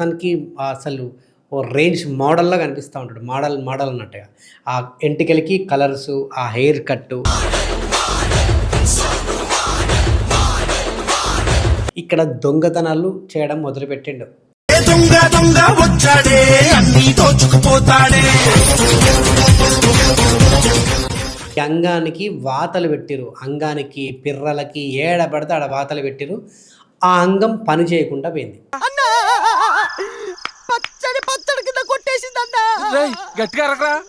తనకి అసలు ఓ రేంజ్ మోడల్లా కనిపిస్తూ ఉంటాడు. మోడల్ మోడల్ అన్నట్టుగా. ఆ ఎంటికలకి కలర్స్ ఆ హెయిర్ కట్టు. ఇక్కడ దొంగతనాలు చేయడం మొదలుపెట్టిండు. ఏ దొంగ దొంగ వచ్చాడే అన్ని దోచుకుపోతాడే. ఈ అంగానికి వాతలు పెట్టిరు. అంగానికి పిర్రలకి ఏడ పడితే ఆడ వాతలు పెట్టిరు. ఆ అంగం పని చేయకుండా పోయింది అన్నా పచ్చడి పచ్చడి కింద కొట్టేసిందన్నా రేయ్ గట్టిగా అరకరా.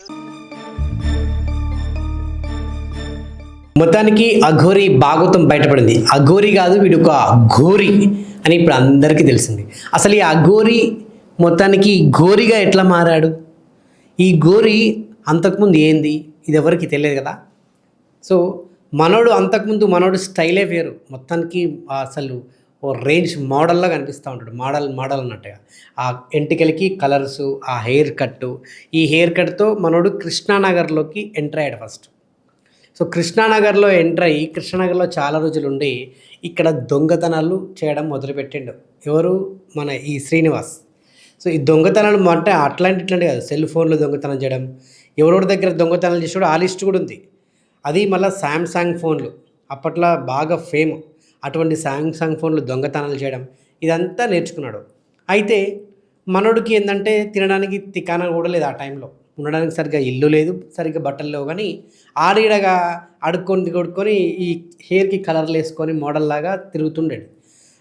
మొత్తానికి అఘోరి భాగవతం బయటపడింది. అఘోరి కాదు వీడు ఒక ఘోరి అని ఇప్పుడు అందరికీ తెలిసింది. అసలు ఈ అఘోరి మొత్తానికి ఘోరిగా ఎట్లా మారాడు? ఈ ఘోరి అంతకుముందు ఏంది? ఇది ఎవరికి తెలియదు కదా. సో మనోడు అంతకుముందు మనోడు స్టైలే వేరు. మొత్తానికి అసలు ఓ రేంజ్ మోడల్లా కనిపిస్తూ ఉంటాడు. మోడల్ మోడల్ అన్నట్టుగా. ఆ ఎంటికలకి కలర్స్ ఆ హెయిర్ కట్టు. ఈ హెయిర్ కట్తో మనోడు కృష్ణానగర్లోకి ఎంటర్ అయ్యాడు ఫస్ట్. సో కృష్ణానగర్లో ఎంటర్ అయ్యి కృష్ణానగర్లో చాలా రోజులు ఉండి ఇక్కడ దొంగతనాలు చేయడం మొదలుపెట్టిండు. ఎవరు? మన ఈ శ్రీనివాస్. సో ఈ దొంగతనాలు అంటే అట్లాంటి ఇట్లాంటి కాదు. సెల్ ఫోన్లో దొంగతనం చేయడం. ఎవరెవరి దగ్గర దొంగతనాలు చేసాడో ఆ లిస్ట్ కూడా ఉంది. అది మళ్ళీ శాంసంగ్ ఫోన్లు. అప్పట్లో బాగా ఫేమ్. అటువంటి శాంసంగ్ ఫోన్లు దొంగతనాలు చేయడం ఇదంతా నేర్చుకున్నాడు. అయితే మనోడికి ఏంటంటే తినడానికి తికానా కూడా లేదు ఆ టైంలో. ఉండడానికి సరిగ్గా ఇల్లు లేదు సరిగ్గా బట్టలు లేవు కానీ ఆడీడగా అడుక్కొని కొడుకొని ఈ హెయిర్కి కలర్లు వేసుకొని మోడల్ లాగా తిరుగుతుండేది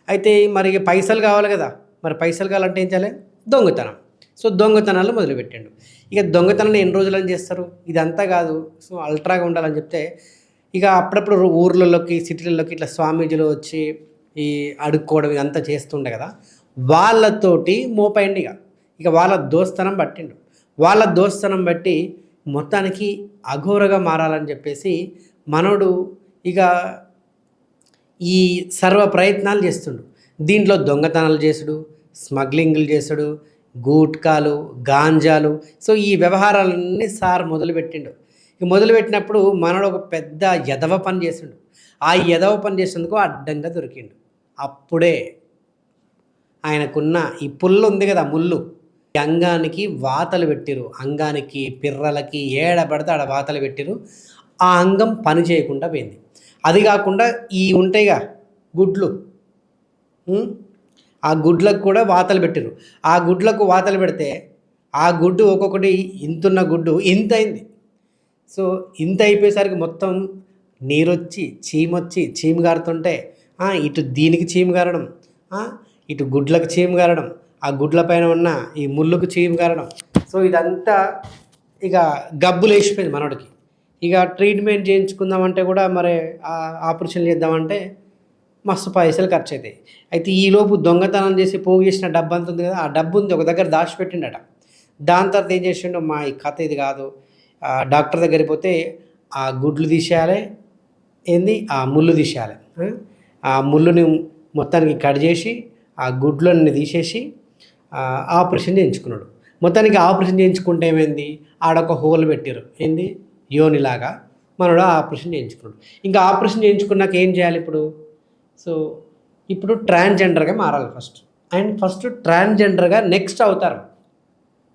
అయితే మరి ఇక పైసలు కావాలి కదా మరి పైసలు కావాలంటే ఏం చేయాలి? దొంగతనం. సో దొంగతనాలు మొదలుపెట్టాడు. ఇక దొంగతనాలు ఎన్ని రోజులని చేస్తారు? ఇదంతా కాదు. సో అల్ట్రాగా ఉండాలని చెప్తే ఇక అప్పుడప్పుడు ఊర్లలోకి సిటీలలోకి ఇట్లా స్వామీజీలు వచ్చి ఈ అడుక్కోవడం ఇదంతా చేస్తుండే కదా. వాళ్ళతోటి మోపైండి ఇక. ఇక వాళ్ళ దోస్తనం పట్టిండు. వాళ్ళ దోస్తనం బట్టి మొత్తానికి అఘోరగా మారాలని చెప్పేసి మనోడు ఇక ఈ సర్వ ప్రయత్నాలు చేస్తుండు. దీంట్లో దొంగతనాలు చేసుడు స్మగ్లింగ్లు చేసుడు గూట్కాలు గాంజాలు. సో ఈ వ్యవహారాలన్నీ సార్ మొదలుపెట్టిండు. మొదలుపెట్టినప్పుడు మనలో ఒక పెద్ద ఎదవ పని చేసిండు. ఆ ఎదవ పని చేసేందుకు అడ్డంగా దొరికిండు. అప్పుడే ఆయనకున్న ఈ పుల్లు ఉంది కదా ముళ్ళు ఈ అంగానికి వాతలు పెట్టిరు. అంగానికి పిర్రలకి ఏడబడితే ఆడ వాతలు పెట్టిరు. ఆ అంగం పని చేయకుండా పోయింది. అది కాకుండా ఈ ఉంటాయిగా గుడ్లు. ఆ గుడ్లకు కూడా వాతలు పెట్టిరు. ఆ గుడ్లకు వాతలు పెడితే ఆ గుడ్డు ఒక్కొక్కటి ఇంతున్న గుడ్డు ఇంతైంది సో ఇంత అయిపోయేసరికి మొత్తం నీరొచ్చి చీమొచ్చి చీమ గారుతుంటే ఇటు దీనికి చీమ గారడం ఇటు గుడ్లకు చీమ గారడం ఆ గుడ్ల పైన ఉన్న ఈ ముళ్ళుకు చీమ గారడం సో ఇదంతా ఇక గబ్బులు వేసిపోయింది మనోడికి. ఇక ట్రీట్మెంట్ చేయించుకుందామంటే కూడా మరి ఆపరేషన్ చేద్దామంటే మస్తు పైసలు ఖర్చు అవుతాయి అయితే ఈలోపు దొంగతనం చేసి పోగు చేసిన డబ్బు అంత ఉంది కదా ఆ డబ్బు ఉంది ఒక దగ్గర దాచిపెట్టిండట. దాని తర్వాత ఏం చేసిండో మా ఈ కథ ఇది కాదు. డాక్టర్ దగ్గరికి పోతే ఆ గుడ్లు తీసేయాలి. ఏంది? ఆ ముళ్ళు తీసేయాలి. ఆ? ముళ్ళుని మొత్తానికి కట్ చేసి ఆ గుడ్లని తీసేసి ఆపరేషన్ చేయించుకున్నాడు. మొత్తానికి ఆపరేషన్ చేయించుకుంటే ఏమైంది? ఆడొక హోల్ పెట్టారు ఏంది? యోనిలాగా మనడు ఆపరేషన్ చేయించుకున్నాడు. ఇంకా ఆపరేషన్ చేయించుకున్నాక ఏం చేయాలి ఇప్పుడు? సో ఇప్పుడు ట్రాన్స్జెండర్గా మారాలి ఫస్ట్. అండ్ ఫస్ట్ ట్రాన్స్జెండర్గా నెక్స్ట్ అవుతారు.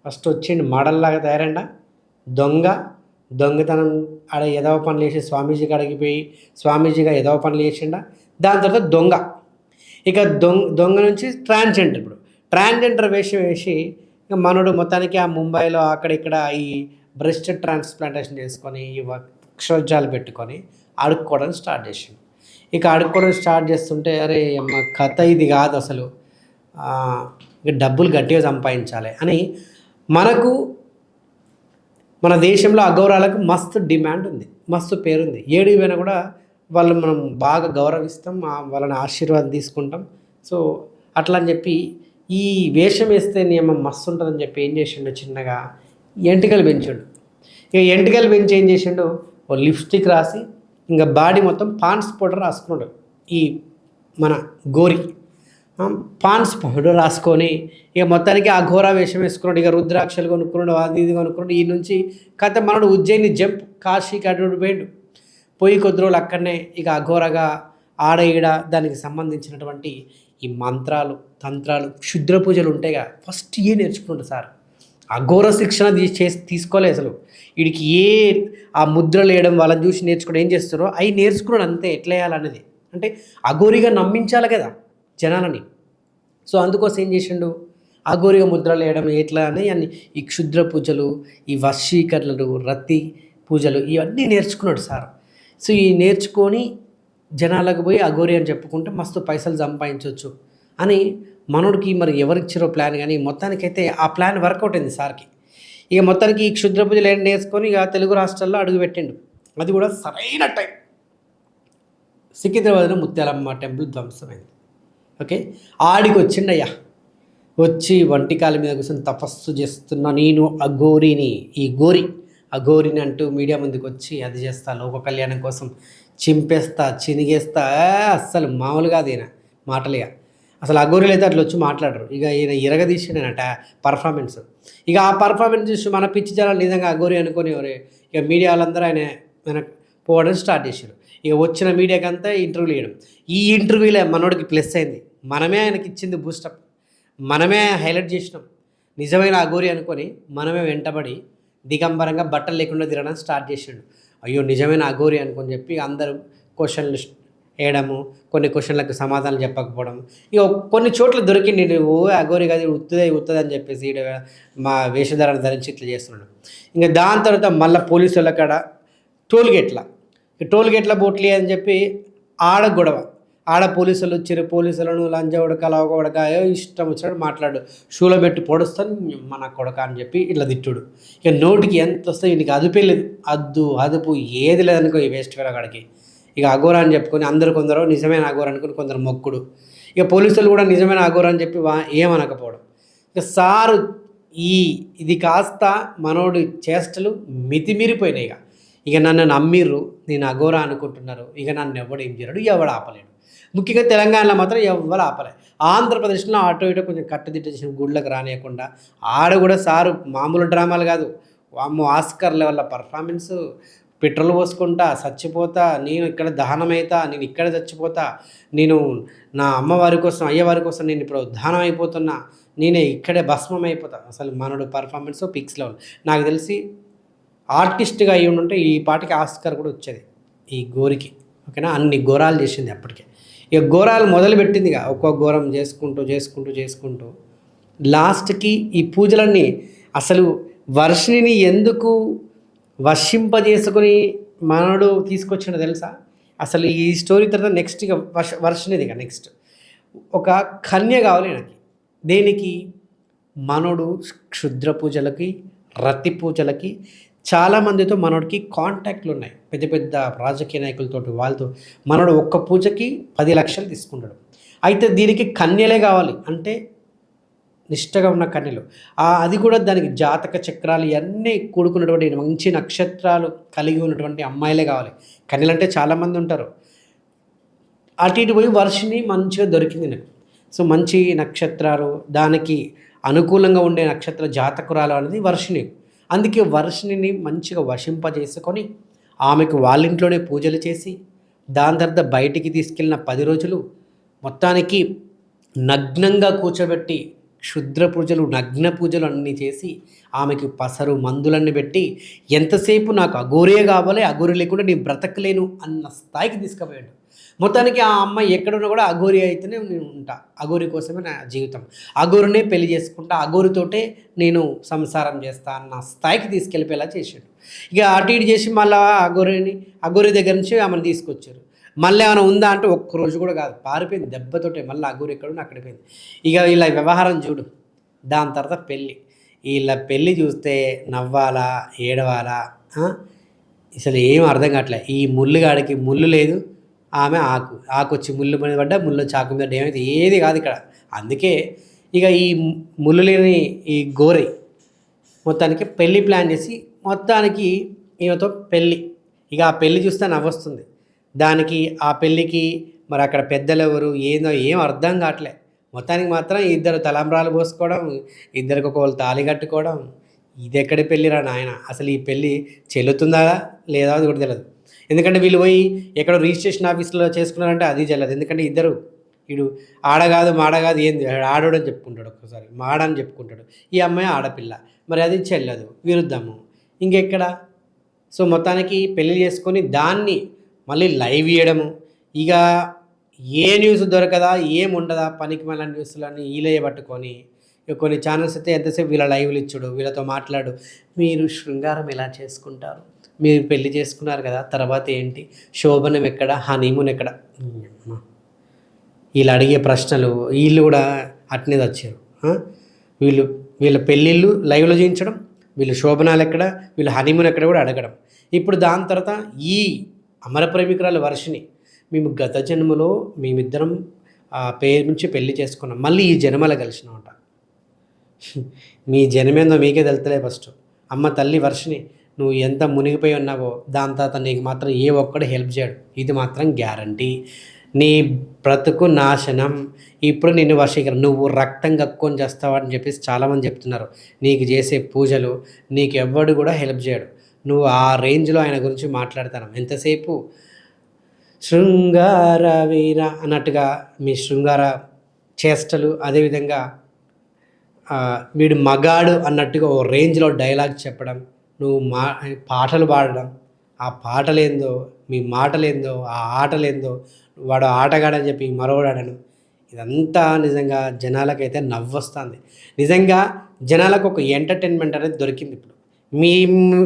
ఫస్ట్ వచ్చిండు మోడల్లాగా తయారండా. దొంగ దొంగతనం ఆడ ఎదవ పనులు చేసి స్వామీజీ కాడికి పోయి స్వామీజీగా ఎదవ పనులు చేసిండా? దాని తర్వాత దొంగ. ఇక దొంగ దొంగ నుంచి ట్రాన్స్జెండర్ ఇప్పుడు. ట్రాన్స్జెండర్ వేషం వేసి ఇక మనోడు మొత్తానికి ఆ ముంబైలో అక్కడ ఇక్కడ ఈ బ్రెస్ట్ ట్రాన్స్ప్లాంటేషన్ చేసుకొని ఈ క్షోజాలు పెట్టుకొని అడుక్కోవడం స్టార్ట్ చేసిండు. ఇక అడుక్కోవడం స్టార్ట్ చేస్తుంటే అరే అమ్మ కథ ఇది కాదు అసలు. ఇక డబ్బులు గట్టిగా సంపాదించాలి అని మనకు మన దేశంలో అగౌరాలకు మస్తు డిమాండ్ ఉంది మస్తు పేరుంది. ఏడు పోయినా కూడా వాళ్ళు మనం బాగా గౌరవిస్తాం వాళ్ళని ఆశీర్వాదం తీసుకుంటాం. సో అట్లా అని చెప్పి ఈ వేషం వేస్తే నియమం మస్తు ఉంటుందని చెప్పి ఏం చేసిండు చిన్నగా ఎంటికలు పెంచాడు. ఇక ఎంటికలు పెంచి ఏం చేసిండు? ఓ లిప్స్టిక్ రాసి ఇంకా బాడీ మొత్తం పాన్స్ పౌడర్ రాసుకున్నాడు. ఈ మన గోరి. పాన్స్ పౌడర్ రాసుకొని ఇక మొత్తానికి ఆ ఘోర వేషం వేసుకున్నాడు ఇక రుద్రాక్షలు కొనుక్కున్నాడు అది ఇది కొనుక్కున్నాడు. ఈ నుంచి కథ మనడు ఉజ్జయిని జంప్ కాశీకి అటు పోయిండు. పోయి కొద్ది రోజులు అక్కడనే ఇక అఘోరగా ఆడ ఈడ దానికి సంబంధించినటువంటి ఈ మంత్రాలు తంత్రాలు క్షుద్ర పూజలు ఉంటాయిగా ఫస్ట్ ఏ నేర్చుకుంటాడు సార్? అఘోర శిక్షణ తీ చేసి తీసుకోలే అసలు. వీడికి ఏ ఆ ముద్రలు వేయడం వాళ్ళని చూసి నేర్చుకోవడం ఏం చేస్తారో అవి నేర్చుకున్నాడు అంతే ఎట్లా వేయాలనేది అంటే అఘోరిగా నమ్మించాలి కదా. జనాలని. సో అందుకోసం ఏం చేసిండు? అఘోరిగా ముద్రలు వేయడం ఎట్లా అని అన్ని ఈ క్షుద్ర పూజలు ఈ వశీకరణలు రతి పూజలు ఇవన్నీ నేర్చుకున్నాడు సార్. సో ఈ నేర్చుకొని జనాలకు పోయి అఘోరి అని చెప్పుకుంటే మస్తు పైసలు సంపాదించవచ్చు అని మనోడికి మరి ఎవరిచ్చారో ప్లాన్ కానీ మొత్తానికైతే ఆ ప్లాన్ వర్కౌట్ అయింది సార్కి. ఇక మొత్తానికి ఈ క్షుద్ర పూజలు ఏం నేర్చుకొని ఇక తెలుగు రాష్ట్రాల్లో అడుగుపెట్టిండు అది కూడా సరైన టైం. సికింద్రాబాద్లో ముత్యాలమ్మ టెంపుల్ ధ్వంసమైంది. ఓకే? ఆడికి వచ్చిండయ్యా వచ్చి వంటికాల మీద కూర్చొని తపస్సు చేస్తున్న నేను అఘోరిని ఈ గోరి ఆ గోరిని అంటూ మీడియా ముందుకు వచ్చి అది చేస్తా లోక కళ్యాణం కోసం చింపేస్తా చినిగేస్తా. అస్సలు మామూలుగా అది ఈయన మాటలుగా. అసలు అఘోరీలు అయితే అట్లా వచ్చి మాట్లాడరు. ఇక ఈయన ఇరగదీసినట పర్ఫార్మెన్స్ ఇక ఆ పర్ఫార్మెన్స్ చూసి మన పిచ్చి జనాలు నిజంగా అఘోరి అనుకుని ఇక మీడియా వాళ్ళందరూ ఆయన ఆయన పోవడం స్టార్ట్ చేశారు ఇక వచ్చిన మీడియాకి అంతా ఇంటర్వ్యూలు ఇవ్వడం ఈ ఇంటర్వ్యూలే మనోడికి ప్లస్ అయింది. మనమే ఆయనకి ఇచ్చింది బూస్టప్ మనమే హైలైట్ చేసినాం. నిజమైన అఘోరి అనుకొని మనమే వెంటబడి దిగంబరంగా బట్టలు లేకుండా తిరగడం స్టార్ట్ చేసిండు. అయ్యో నిజమైన అఘోరి అనుకొని చెప్పి అందరూ క్వశ్చన్లు వేయడము కొన్ని క్వశ్చన్లకు సమాధానం చెప్పకపోవడం ఇక కొన్ని చోట్ల దొరికింది నేను ఓ అఘోరి కాదు ఉత్తుదే ఉత్తది అని చెప్పేసి మా వేషధారణ ధరించి ఇట్లా చేస్తున్నాడు ఇంకా దాని తర్వాత మళ్ళీ పోలీసు వాళ్ళ కాడ టోల్ గేట్ల. ఈ టోల్ గేట్ల బోట్లి అని చెప్పి ఆడ గొడవ. ఆడ పోలీసులు వచ్చారు పోలీసులను లంజ ఉడక లవక ఉడక ఇష్టం వచ్చినట్టు మాట్లాడు. షూలో పెట్టి పొడుస్తాను మన కొడక అని చెప్పి ఇట్లా తిట్టుడు. ఇక నోటికి ఎంత వస్తే నీకు అదుపే లేదు. అద్దు అదుపు ఏది లేదనుకో ఈ వేస్ట్ వేల ఇక అఘోర అని చెప్పుకొని అందరు కొందరు నిజమైన అఘోర అనుకుని కొందరు మొక్కుడు. ఇక పోలీసులు కూడా నిజమైన అఘోర అని చెప్పి వా ఏమనకపోవడం. ఇక సారు ఈ ఇది కాస్త మనోడి చేష్టలు మితిమీరిపోయినాయి ఇక. ఇక నన్ను నమ్మిర్రు నేను అఘోరా అనుకుంటున్నారు. ఇక నన్ను ఎవడు ఏం చేయడు ఎవడు ఆపలేడు. ముఖ్యంగా తెలంగాణలో మాత్రం ఎవరు ఆపలే. ఆంధ్రప్రదేశ్లో అటు ఇటు కొంచెం కట్టుదిట్ట చేసిన గుళ్ళకి రానియకుండా ఆడ కూడా సారు మామూలు డ్రామాలు కాదు. వామ్మో ఆస్కర్ లెవెల్ పర్ఫార్మెన్స్. పెట్రోల్ పోసుకుంటా చచ్చిపోతా నేను ఇక్కడ దహనమైతా నేను ఇక్కడ చచ్చిపోతా నేను నా అమ్మవారి కోసం అయ్యవారి కోసం నేను ఇప్పుడు దహనం అయిపోతున్నా నేనే ఇక్కడే భస్మం అయిపోతా అసలు మనడు పర్ఫార్మెన్స్ పిక్స్ లెవెల్. నాకు తెలిసి ఆర్టిస్ట్గా అయ్యి ఉంటే ఈ పాటికి ఆస్కర్ కూడా వచ్చేది. ఈ గోరికి. ఓకేనా? అన్ని ఘోరాలు చేసింది అప్పటికే. ఇక ఘోరాలు మొదలుపెట్టింది ఇక ఘోరం చేసుకుంటూ చేసుకుంటూ చేసుకుంటూ. లాస్ట్కి ఈ పూజలన్నీ అసలు వర్షిని ఎందుకు వర్షింపజేసుకొని మానవుడు తీసుకొచ్చిండో తెలుసా? అసలు ఈ స్టోరీ తర్వాత నెక్స్ట్ ఇక వర్ష వర్షినిది ఇక నెక్స్ట్. ఒక కన్య కావాలి నాకు దేనికి? మనోడు క్షుద్ర పూజలకి రతి పూజలకి చాలామందితో మనోడికి కాంటాక్ట్లు ఉన్నాయి. పెద్ద పెద్ద రాజకీయ నాయకులతో వాళ్ళతో మనోడు ఒక్క పూజకి పది లక్షలు తీసుకుంటాడు. అయితే దీనికి కన్యలే కావాలి. అంటే నిష్టగా ఉన్న కన్యలు. అది కూడా దానికి జాతక చక్రాలు ఇవన్నీ కూడుకున్నటువంటి మంచి నక్షత్రాలు కలిగి ఉన్నటువంటి అమ్మాయిలే కావాలి. కన్యలు అంటే చాలామంది ఉంటారు. అటు ఇటు పోయి వర్షిని మంచిగా దొరికింది నాకు. సో మంచి నక్షత్రాలు దానికి అనుకూలంగా ఉండే నక్షత్ర జాతకురాలు అనేది వర్షిని అందుకే వర్షిణిని మంచిగా వశింపజేసుకొని ఆమెకు వాళ్ళ ఇంట్లోనే పూజలు చేసి దాని తర్వాత బయటికి తీసుకెళ్ళిన పది రోజులు మొత్తానికి నగ్నంగా కూర్చోబెట్టి క్షుద్ర పూజలు నగ్న పూజలు అన్నీ చేసి ఆమెకి పసరు మందులన్నీ పెట్టి ఎంతసేపు నాకు అఘోరే కావాలి అఘోరి లేకుండా నేను బ్రతకలేను అన్న స్థాయికి తీసుకుపోయాడు. మొత్తానికి ఆ అమ్మాయి ఎక్కడున్నా కూడా అఘోరి అయితేనే నేను ఉంటా. అఘోరి కోసమే నా జీవితం. అఘోరినే పెళ్ళి చేసుకుంటా అఘోరితోటే నేను సంసారం చేస్తా అన్న స్థాయికి తీసుకెళ్ళిపోయేలా చేశాడు. ఇక అటు ఇటు చేసి మళ్ళీ అఘోరిని అఘోరి దగ్గర నుంచి ఆమెను తీసుకొచ్చారు. మళ్ళీ ఏమైనా ఉందా అంటే ఒక్క రోజు కూడా కాదు పారిపోయింది దెబ్బతోటే. మళ్ళీ అఘోరి ఎక్కడున్నా అక్కడ పోయింది. ఇక ఇలా వ్యవహారం చూడు. దాని తర్వాత పెళ్ళి వీళ్ళ పెళ్ళి చూస్తే నవ్వాలా ఏడవాలా అసలు ఏం అర్థం కావట్లే. ఈ ముళ్ళుగాడికి ముళ్ళు లేదు ఆమె ఆకు ఆకు వచ్చి ముళ్ళు మీద పడ్డా ముళ్ళు చాకు మీద ఏమైతే ఏది కాదు ఇక్కడ. అందుకే ఇక ఈ ముళ్ళు లేని ఈ గోరై మొత్తానికి పెళ్ళి ప్లాన్ చేసి మొత్తానికి ఈమెతో పెళ్ళి ఇక ఆ పెళ్ళి చూస్తే నవ్వొస్తుంది. దానికి ఆ పెళ్ళికి మరి అక్కడ పెద్దలు ఎవరు ఏందో ఏం అర్థం కావట్లే. మొత్తానికి మాత్రం ఇద్దరు తలంబ్రాలు పోసుకోవడం ఇద్దరికి ఒకళ్ళు తాళి కట్టుకోవడం ఇది ఎక్కడ పెళ్ళిరా నాయన? అసలు ఈ పెళ్ళి చెల్లుతుందా లేదా అది కూడా తెలియదు ఎందుకంటే వీళ్ళు పోయి ఎక్కడో రిజిస్ట్రేషన్ ఆఫీస్లో చేసుకున్నారంటే అది చెల్లదు ఎందుకంటే ఇద్దరు వీడు ఆడ కాదు మాడ కాదు ఏంది ఆడోడని చెప్పుకుంటాడు ఒక్కసారి. మాడ అని చెప్పుకుంటాడు. ఈ అమ్మాయి ఆడపిల్ల. మరి అది చెల్లదు విరుద్ధము. ఇంకెక్కడ? సో మొత్తానికి పెళ్ళి చేసుకొని దాన్ని మళ్ళీ లైవ్ ఇవ్వడము ఇక ఏ న్యూస్ దొరకదా ఏం ఉండదా పనికి మళ్ళీ న్యూస్లన్నీ వీలే పట్టుకొని కొన్ని ఛానల్స్ అయితే ఎంతసేపు వీళ్ళ లైవ్లు ఇచ్చుడు వీళ్ళతో మాట్లాడు. మీరు శృంగారం ఎలా చేసుకుంటారు? మీరు పెళ్ళి చేసుకున్నారు కదా తర్వాత ఏంటి? శోభనం ఎక్కడ? హనీమూన్ ఎక్కడ? వీళ్ళు అడిగే ప్రశ్నలు వీళ్ళు కూడా అట్నే వచ్చారు వీళ్ళు వీళ్ళ పెళ్ళిళ్ళు లైవ్లో చేయించడం వీళ్ళు శోభనాలు ఎక్కడ? వీళ్ళ హనీమూన్ ఎక్కడ కూడా అడగడం. ఇప్పుడు దాని తర్వాత ఈ అమర ప్రేమికురాలు వర్షిని మేము గత జన్మలో మేమిద్దరం ఆ పేరు నుంచి పెళ్ళి చేసుకున్నాం. మళ్ళీ ఈ జన్మలో కలిసినామట. మీ జనమేందో మీకే తెలుతలే ఫస్ట్. అమ్మ తల్లి వర్షిని నువ్వు ఎంత మునిగిపోయి ఉన్నావో దాని తర్వాత నీకు మాత్రం ఏ ఒక్కడు హెల్ప్ చేయడు. ఇది మాత్రం గ్యారంటీ. నీ బ్రతుకు నాశనం. ఇప్పుడు నిన్ను వశీకరణ నువ్వు రక్తం కక్కుని చేస్తావని చెప్పేసి చాలామంది చెప్తున్నారు. నీకు చేసే పూజలు నీకు ఎవ్వడు కూడా హెల్ప్ చేయడు. నువ్వు ఆ రేంజ్లో ఆయన గురించి మాట్లాడతాను. ఎంతసేపు? శృంగార వీర అన్నట్టుగా మీ శృంగార చేష్టలు అదేవిధంగా వీడు మగాడు అన్నట్టుగా ఓ రేంజ్లో డైలాగ్ చెప్పడం నువ్వు మా పాటలు పాడడం. ఆ పాటలేందో మీ మాటలేందో ఆ ఆటలేందో వాడు ఆటగాడని చెప్పి మరొకడాడను ఇదంతా నిజంగా జనాలకైతే నవ్వొస్తుంది. నిజంగా జనాలకు ఒక ఎంటర్టైన్మెంట్ అనేది దొరికింది ఇప్పుడు. మీ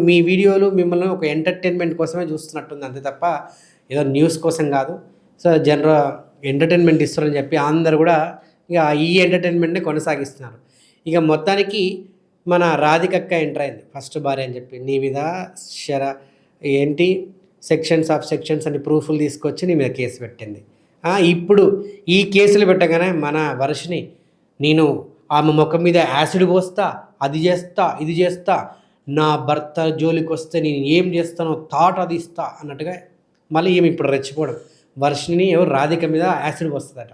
మీ వీడియోలు మిమ్మల్ని ఒక ఎంటర్టైన్మెంట్ కోసమే చూస్తున్నట్టుంది అంతే తప్ప ఏదో న్యూస్ కోసం కాదు. సో జనరల్ ఎంటర్టైన్మెంట్ ఇస్తారని చెప్పి అందరు కూడా ఇక ఈ ఎంటర్టైన్మెంట్ని కొనసాగిస్తున్నారు. ఇక మొత్తానికి మన రాధికక్క ఎంటర్ అయింది. ఫస్ట్ భార్య అని చెప్పి. నీ మీద శర ఏంటి? సెక్షన్స్ ఆఫ్ సెక్షన్స్ అని ప్రూఫ్లు తీసుకొచ్చి నీ మీద కేసు పెట్టింది. ఇప్పుడు ఈ కేసులు పెట్టగానే మన వర్షిని నేను ఆమె ముఖం మీద యాసిడ్ పోస్తా అది చేస్తా ఇది చేస్తా నా భర్త జోలికి వస్తే నేను ఏం చేస్తానో థాట్ అది ఇస్తా అన్నట్టుగా మళ్ళీ ఏమి ఇప్పుడు రెచ్చిపోవడం. వర్షిని ఎవరు? రాధిక మీద యాసిడ్ పోస్తుందట.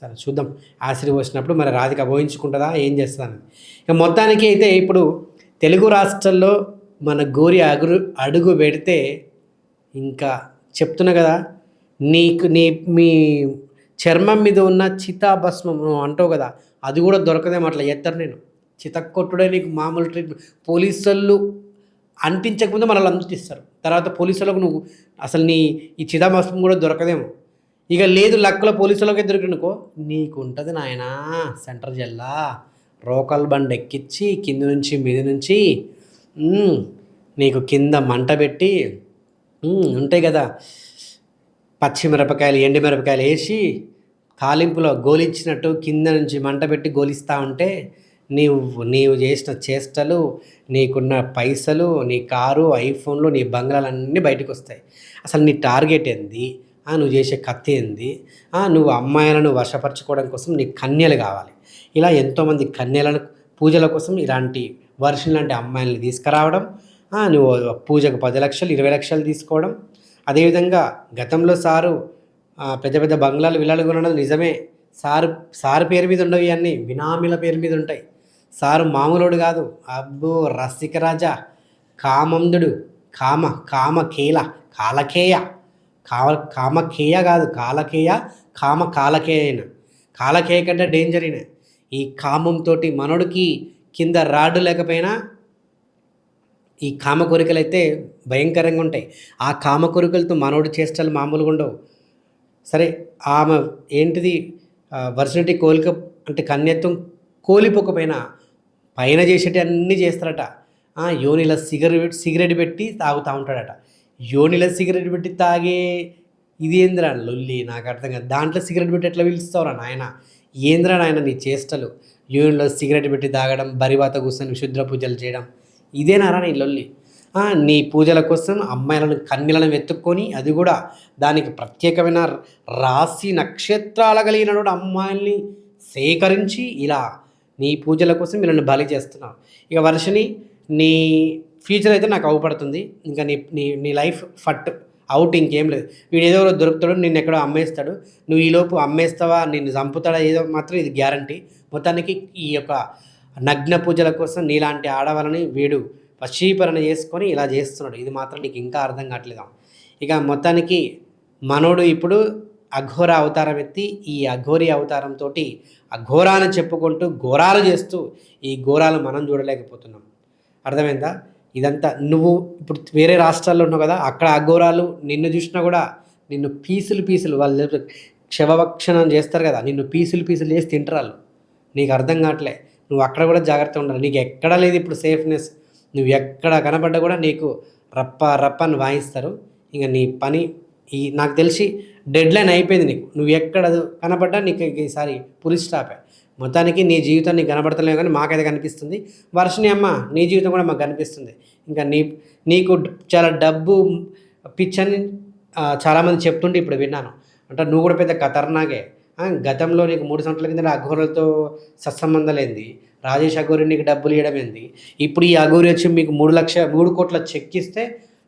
సరే చూద్దాం. యాసిడ్ వచ్చినప్పుడు మరి రాధిక ఊహించుకుంటుందా? ఏం చేస్తుందని. ఇక మొత్తానికి అయితే ఇప్పుడు తెలుగు రాష్ట్రాల్లో మన గోరి అగురు అడుగు పెడితే ఇంకా చెప్తున్నా కదా నీకు నీ మీ చర్మం మీద ఉన్న చితాభస్మం నువ్వు అంటావు కదా అది కూడా దొరకదేమో అట్లా ఎత్తారు నేను. చితక్కొట్టుడే నీకు మామూలు ట్రీట్మెంట్. పోలీసులు అంటించకముందు మనల్ని అంటిస్తారు తర్వాత పోలీసులకు నువ్వు అసలు నీ ఈ చితాభస్మం కూడా దొరకదేమో. ఇక లేదు లక్కల పోలీసులకి దొరికినకో నీకు ఉంటుంది నాయనా సెంటర్ జిల్లా. రోకల్ బండ్ ఎక్కించి కింద నుంచి మీద నుంచి నీకు కింద మంట పెట్టి ఉంటాయి కదా. పచ్చిమిరపకాయలు ఎండిమిరపకాయలు వేసి తాలింపులో గోలిచ్చినట్టు కింద నుంచి మంట పెట్టి గోలిస్తూ ఉంటే నీవు నీవు చేసిన చేష్టలు నీకున్న పైసలు నీ కారు ఐఫోన్లు నీ బంగ్లాలన్నీ బయటకు వస్తాయి అసలు నీ టార్గెట్ ఏంది? నువ్వు చేసే కత్తి ఏంది? నువ్వు అమ్మాయిలను వర్షపరచుకోవడం కోసం నీ కన్యలు కావాలి. ఇలా ఎంతోమంది కన్యలను పూజల కోసం ఇలాంటి వర్షం లాంటి అమ్మాయిలను తీసుకురావడం నువ్వు పూజకు పది లక్షలు ఇరవై లక్షలు తీసుకోవడం. అదేవిధంగా గతంలో సారు పెద్ద పెద్ద బంగ్లాలు విల్లాలు కొనడం నిజమే. సారు సారు పేరు మీద ఉండవు ఇవన్నీ బినామీల పేరు మీద ఉంటాయి. సారు మామూలుడు కాదు. అబ్బో రసికరాజా కామందుడు కామ కామ కేల కాలకేయ. కావ కామకేయ కాదు కాలకేయ కామ కాలకేయన కాలకేయ కంటే డేంజర్ అయిన ఈ కామంతో మనోడికి కింద రాడు లేకపోయినా ఈ కామ కోరికలు అయితే భయంకరంగా ఉంటాయి. ఆ కామ కోరికలతో మనోడు చేష్టలు మామూలుగా ఉండవు. సరే ఆమె ఏంటిది? వర్సినిటీ కోలిక అంటే కన్యత్వం కోలిపోకపోయినా పైన చేసేటి అన్నీ చేస్తారట. యోనిలా సిగరెట్ సిగరెట్ పెట్టి తాగుతూ ఉంటాడట. యోనిలో సిగరెట్ పెట్టి తాగే ఇది ఏంద్రా లొల్లి? నాకు అర్థం కాదు. దాంట్లో సిగరెట్ పెట్టి ఎట్లా పిలుస్తావురా నాయన? ఏంద్రా నాయన నీ చేష్టలు? యోనిలో సిగరెట్ పెట్టి తాగడం బరివాత కూర్చొని శుద్ర పూజలు చేయడం ఇదేనారా నీ లొల్లి? నీ పూజల కోసం అమ్మాయిలను కన్నీలను వెతుక్కొని అది కూడా దానికి ప్రత్యేకమైన రాశి నక్షత్రాల కలిగిన అమ్మాయిల్ని సేకరించి ఇలా నీ పూజల కోసం వీళ్ళని బలి చేస్తున్నావు. ఇక వర్షని నీ ఫ్యూచర్ అయితే నాకు అవపడుతుంది. ఇంకా నీ నీ నీ లైఫ్ ఫట్ అవుట్ ఇంకేం లేదు. వీడు ఏదో ఒకటి దొరుకుతాడు నిన్ను ఎక్కడో అమ్మేస్తాడు. నువ్వు ఈలోపు అమ్మేస్తావా నిన్ను చంపుతాడా ఏదో మాత్రం ఇది గ్యారంటీ మొత్తానికి ఈ యొక్క నగ్న పూజల కోసం నీలాంటి ఆడవాళ్ళని వీడు వశీకరణ చేసుకొని ఇలా చేస్తున్నాడు. ఇది మాత్రం నీకు ఇంకా అర్థం కావట్లేదు. ఇక మొత్తానికి మనోడు ఇప్పుడు అఘోర అవతారం ఎత్తి ఈ అఘోరి అవతారంతో అఘోరాన్ని చెప్పుకుంటూ ఘోరాలు చేస్తూ ఈ ఘోరాలు మనం చూడలేకపోతున్నాం. అర్థమైందా? ఇదంతా నువ్వు ఇప్పుడు వేరే రాష్ట్రాల్లో ఉన్నావు కదా అక్కడ అఘోరాలు నిన్ను చూసినా కూడా నిన్ను పీసులు పీసులు వాళ్ళు క్షవభక్షణం చేస్తారు కదా నిన్ను పీసులు పీసులు చేసి తింటారు వాళ్ళు. నీకు అర్థం కావట్లే. నువ్వు అక్కడ కూడా జాగ్రత్త ఉండాలి. నీకు ఎక్కడ లేదు ఇప్పుడు సేఫ్నెస్. నువ్వు ఎక్కడ కనపడ్డా కూడా నీకు రప్ప రప్ప అని వాయిస్తారు. ఇంకా నీ పని ఈ నాకు తెలిసి డెడ్ లైన్ అయిపోయింది నీకు. నువ్వు ఎక్కడ కనపడ్డా నీకు ఈసారి పులి స్టాపే. మొత్తానికి నీ జీవితం నీకు కనబడతలేవు కానీ మాకైతే కనిపిస్తుంది. వర్షిణి అమ్మ నీ జీవితం కూడా మాకు కనిపిస్తుంది. ఇంకా నీ నీకు చాలా డబ్బు పిచ్చని చాలామంది చెప్తుంటే ఇప్పుడు విన్నాను. అంటే నువ్వు కూడా పెద్ద ఖతర్నాకే. గతంలో నీకు మూడు సంవత్సరాల కింద అఘోరలతో సత్సంబంధాలు ఏంది? రాజేష్ అఘోరి నీకు డబ్బులు ఇవ్వడం ఏంది? ఇప్పుడు ఈ అఘోరి వచ్చి మీకు మూడు లక్ష మూడు కోట్ల చెక్ ఇస్తే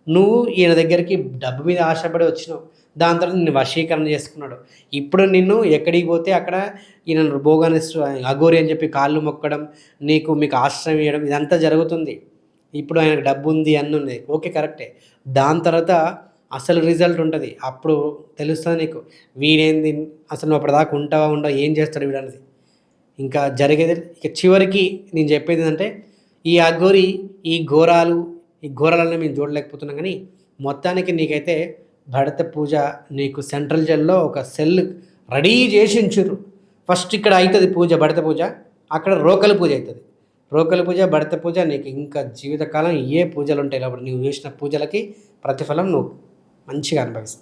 నువ్వు ఈయన దగ్గరికి డబ్బు మీద ఆశపడి వచ్చినావు. దాని తర్వాత నిన్ను వశీకరణ చేసుకున్నాడు. ఇప్పుడు నిన్ను ఎక్కడికి పోతే అక్కడ ఈయన భోగానిస్తూ అఘోరి అని చెప్పి కాళ్ళు మొక్కడం నీకు మీకు ఆశ్రయం ఇవ్వడం ఇదంతా జరుగుతుంది. ఇప్పుడు ఆయనకు డబ్బు ఉంది అన్ని ఉంది ఓకే కరెక్టే. దాని తర్వాత అసలు రిజల్ట్ ఉంటుంది. అప్పుడు తెలుస్తుంది నీకు వీడేంది అసలు నువ్వు అప్పటిదాకా ఉంటావా ఉండవా ఏం చేస్తాడు వీడనేది ఇంకా జరిగేది ఇక చివరికి నేను చెప్పేది ఏంటంటే ఈ అఘోరి ఈ ఘోరాలు ఈ ఘోరాలను మేము చూడలేకపోతున్నాం కానీ మొత్తానికి నీకైతే భడత పూజ నీకు సెంట్రల్ జైల్లో ఒక సెల్ రెడీ చేసి ఉంచుర్రు ఫస్ట్ ఇక్కడ అవుతుంది పూజ భడత పూజ. అక్కడ రోకలి పూజ అవుతుంది రోకలి పూజ భడత పూజ నీకు ఇంకా జీవితకాలం ఏ పూజలు ఉంటాయి కాబట్టి నువ్వు చేసిన పూజలకి ప్రతిఫలం నువ్వు మంచిగా అనుభవిస్తావు.